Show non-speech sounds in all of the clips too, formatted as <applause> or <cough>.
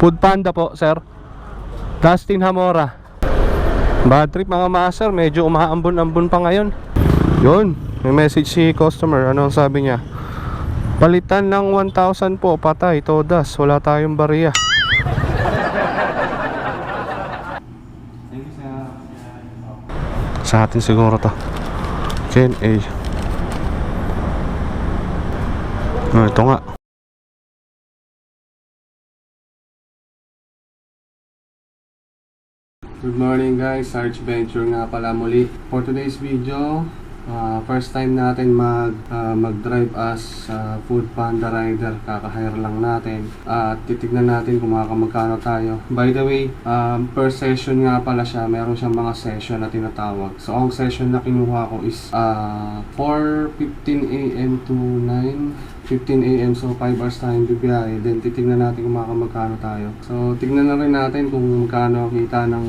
Food Panda po, sir. Dustin Hamora. Bad trip mga master, medyo umaambon-ambon pa ngayon. Yun, may message si customer. Ano ang sabi niya? Palitan ng 1,000 po, patay, todas. Wala tayong bariya. Sa atin siguro to. Ken A. Ah, ito nga. Good morning guys, Sarge Venture nga pala muli. For today's video, ah, first time natin mag ah, mag-drive as ah, food panda rider. Kaka-hire lang natin. At titignan natin kung makakamagkano tayo. By the way, um, per session nga pala siya. Meron siyang mga session na tinatawag. So ang session na kinuha ko is ah, 4.15 a.m. to 9 15 a.m. So 5 hours tayong bibiyahe. Then titignan natin kung makakamagkano tayo. So tignan na rin natin kung magkano kita ng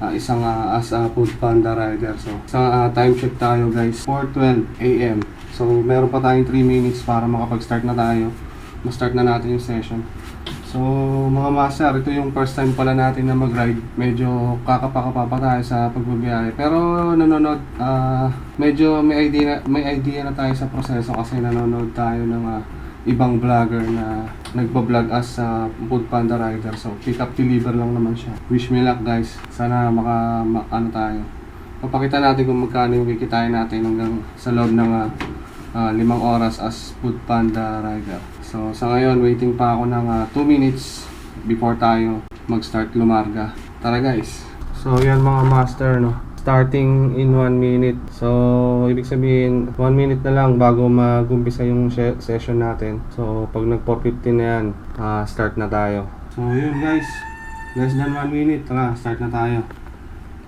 ah, isang ah, as a food panda rider. So sa time check tayo guys. 4.12 a.m. So meron pa tayong 3 minutes para makapag-start na tayo. Ma-start na natin yung session. So mga master, ito yung first time pala natin na mag-ride. Medyo kakapakapa pa tayo sa pagbabiyahe. Pero nanonood, ah, medyo may idea, na, may idea na tayo sa proseso kasi nanonood tayo ng ah, ibang vlogger na nagbablog as sa food panda rider. So pick up deliver lang naman siya. Wish me luck guys. Sana maka ma- ano tayo. Papakita natin kung magkano yung kikitain natin hanggang sa loob ng ah, ah, limang oras as food panda rider. So sa ngayon, waiting pa ako ng 2 minutes before tayo mag-start lumarga. Tara guys. So yan mga master no. Starting in 1 minute. So ibig sabihin 1 minute na lang bago mag-umpisa yung se- session natin. So pag nag 4.15 na yan, ah, start na tayo. So yun guys. Less than 1 minute. Tara, start na tayo.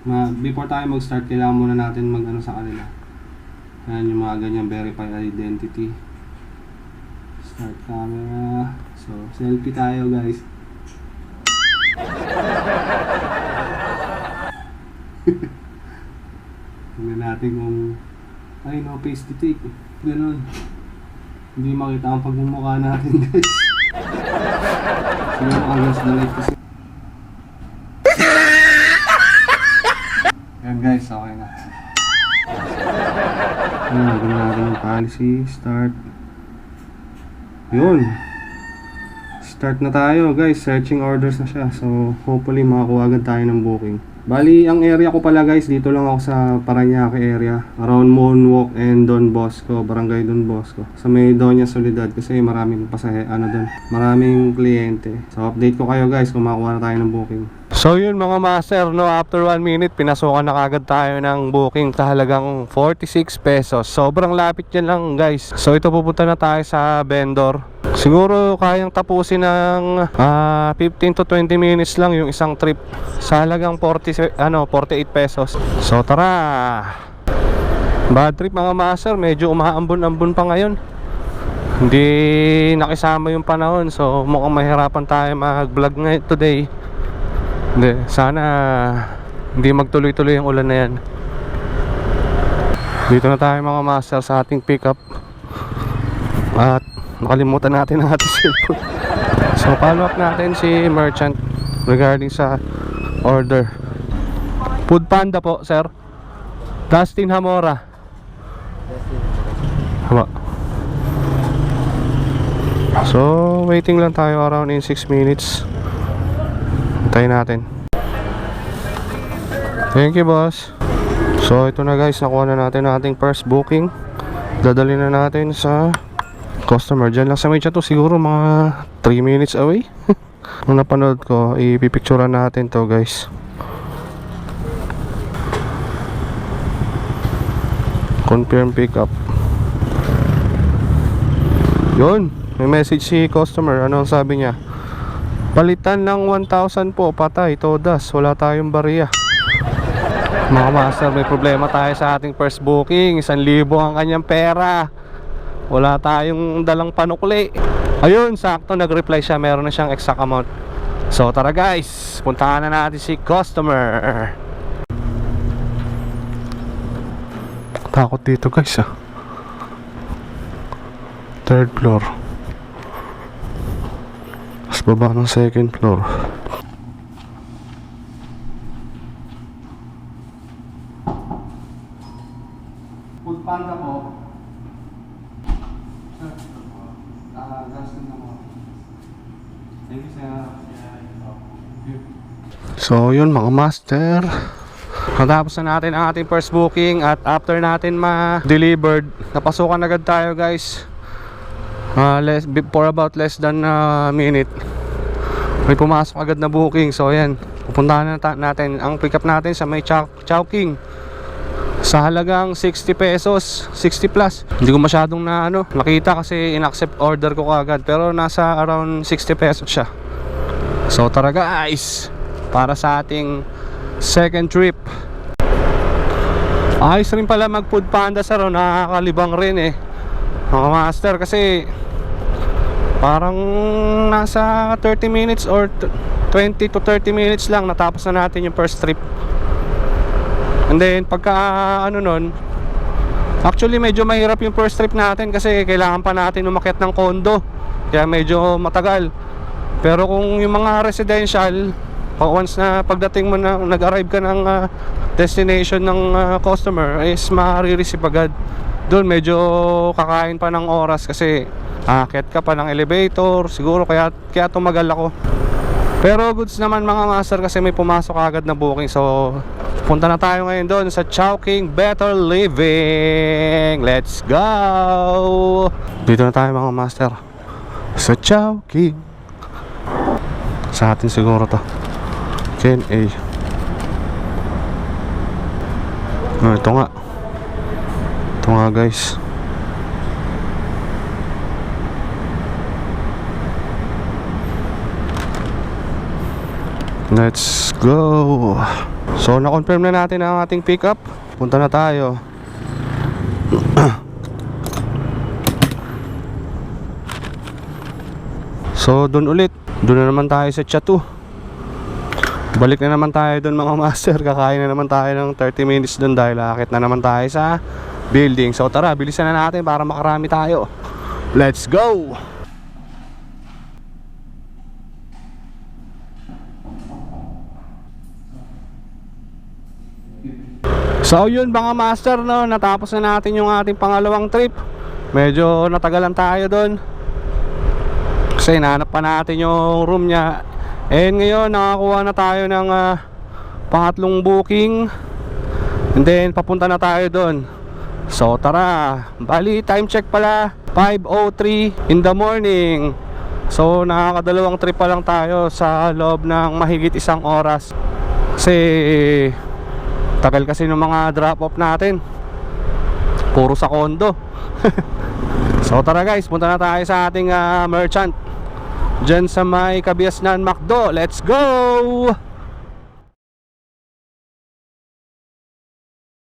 Ma before tayo mag-start, kailangan muna natin mag-ano sa kanila. Ayan yung mga ganyan, verify identity. Start camera. So, selfie tayo guys. <laughs> Tingnan natin kung ay no face to take. Ganun. Hindi makita ang pagmumukha natin <laughs> guys. Siguro against the light kasi. Yan guys, okay na. Ayan, gawin natin yung policy. Start. Yun. Start na tayo guys. Searching orders na siya. So, hopefully makakuha agad tayo ng booking. Bali, ang area ko pala guys, dito lang ako sa Paranaque area. Around Moonwalk and Don Bosco, Barangay Don Bosco. Sa may Doña Soledad kasi maraming pasahe, ano doon, maraming kliyente. So, update ko kayo guys kung makakuha na tayo ng booking. So yun mga master, no, after 1 minute, pinasukan na kagad tayo ng booking kahalagang 46 pesos. Sobrang lapit yan lang guys. So ito pupunta na tayo sa vendor. Siguro kayang tapusin ng ah, 15 to 20 minutes lang yung isang trip sa halagang 40, se- ano, 48 pesos. So tara! Bad trip mga master, medyo umaambon-ambon pa ngayon. Hindi nakisama yung panahon so mukhang mahirapan tayo mag-vlog ngayon today. Hindi, sana hindi magtuloy-tuloy ang ulan na yan. Dito na tayo mga master sa ating pickup. At nakalimutan natin ang ating <laughs> cellphone. So follow up natin si merchant regarding sa order. Food Panda po, sir. Dustin Hamora. Hama. So, waiting lang tayo around in 6 minutes. Hintayin natin. Thank you, boss. So, ito na guys. Nakuha na natin ang ating first booking. Dadali na natin sa customer. Diyan lang sa chat to. Siguro mga 3 minutes away. <laughs> Nung napanood ko, ipipicturean natin to guys. Confirm pickup. Yun. May message si customer. Ano ang sabi niya? Palitan ng 1,000 po, patay, todas, wala tayong bariya. Mga master, may problema tayo sa ating first booking. 1,000 ang kanyang pera. Wala tayong dalang panukli. Ayun, sakto nag-reply siya. Meron na siyang exact amount. So tara guys, puntahan na natin si customer. Takot dito guys ah. Third floor. Baba ng second floor. Food Panda po. Sir. Ah, Justin na po. Thank you, sir. So, yun mga master. Natapos na natin ang ating first booking at after natin ma-delivered, napasukan agad tayo guys. Ah, less, for about less than a minute. May pumasok agad na booking. So, ayan. Pupuntahan na natin. Ang pick up natin sa may Chow, Chowking. Sa halagang 60 pesos 60 plus. Hindi ko masyadong na ano nakita kasi in-accept order ko kagad pero nasa around 60 pesos siya. So tara guys. Para sa ating second trip. Ayos rin pala mag food panda sa ro nakakalibang rin eh. Mga master kasi parang nasa 30 minutes or t- 20 to 30 minutes lang natapos na natin yung first trip. And then pagka ano nun Actually medyo mahirap yung first trip natin kasi kailangan pa natin umakyat ng kondo. Kaya medyo matagal. Pero kung yung mga residential Once na pagdating mo na nag-arrive ka ng ah, destination ng ah, customer is ma-receive agad. Doon medyo kakain pa ng oras kasi aakyat ka pa ng elevator Siguro kaya, kaya tumagal ako. Pero goods naman mga master kasi may pumasok agad na booking. So punta na tayo ngayon doon sa Chowking Better Living. Let's go! Dito na tayo mga master. Sa Chowking. Sa atin siguro to. Ken A. Ah, Ito nga. Ito nga guys Let's go. So na-confirm na natin ang ating pickup. Punta na tayo. <clears throat> so doon ulit. Doon na naman tayo sa Chatu. Balik na naman tayo doon mga <laughs> master. Kakain na naman tayo ng 30 minutes doon dahil akit na naman tayo sa building. So tara, bilisan na natin para makarami tayo. Let's go! So yun mga master no, natapos na natin yung ating pangalawang trip. Medyo natagalan tayo doon. Kasi nahanap pa natin yung room niya. And ngayon nakakuha na tayo ng ah, pangatlong booking. And then papunta na tayo doon. So tara, bali time check pala 5.03 in the morning. So nakakadalawang trip pa lang tayo sa loob ng mahigit isang oras. Kasi Tagal kasi ng mga drop off natin. Puro sa kondo <laughs> So tara guys, punta na tayo sa ating ah, merchant. Diyan sa may Kabiasnan Macdo. Let's go!